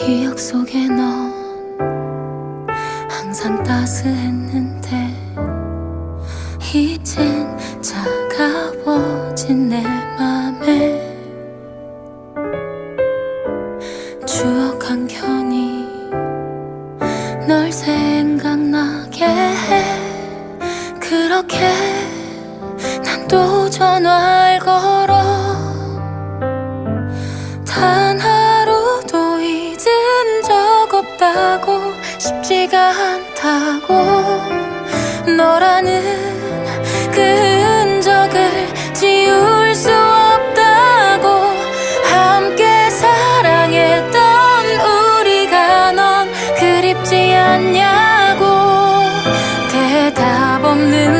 기억 속에 넌 항상 따스했는데 이젠 차가워진 내 맘에 추억 한 켠이 널 생각나게 해. 그렇게 난 또 전화 없다고 쉽지가 않다고. 너라는 그 흔적을 지울 수 없다고. 함께 사랑했던 우리가 넌 그립지 않냐고. 대답 없는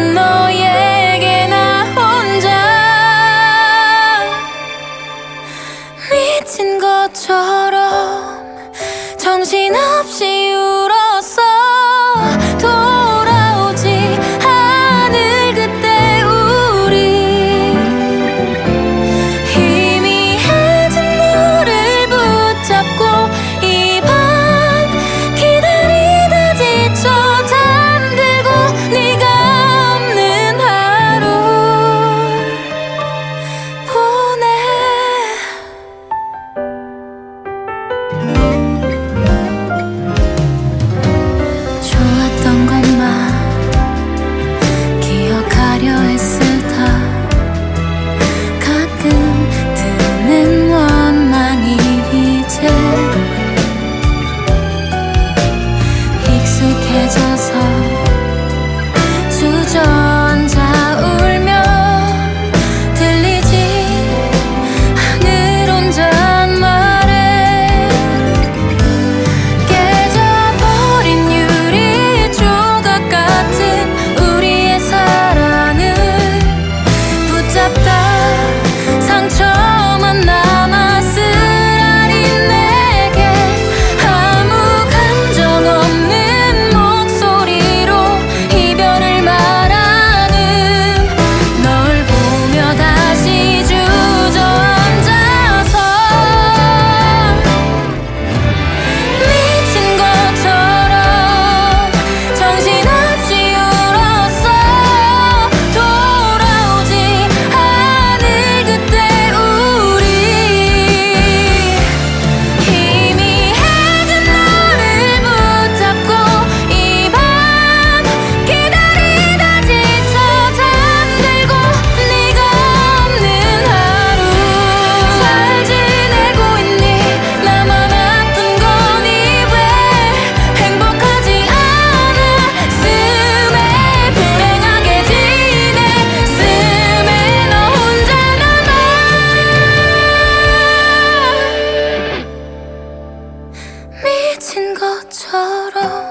것처럼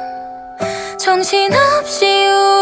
정신없이 우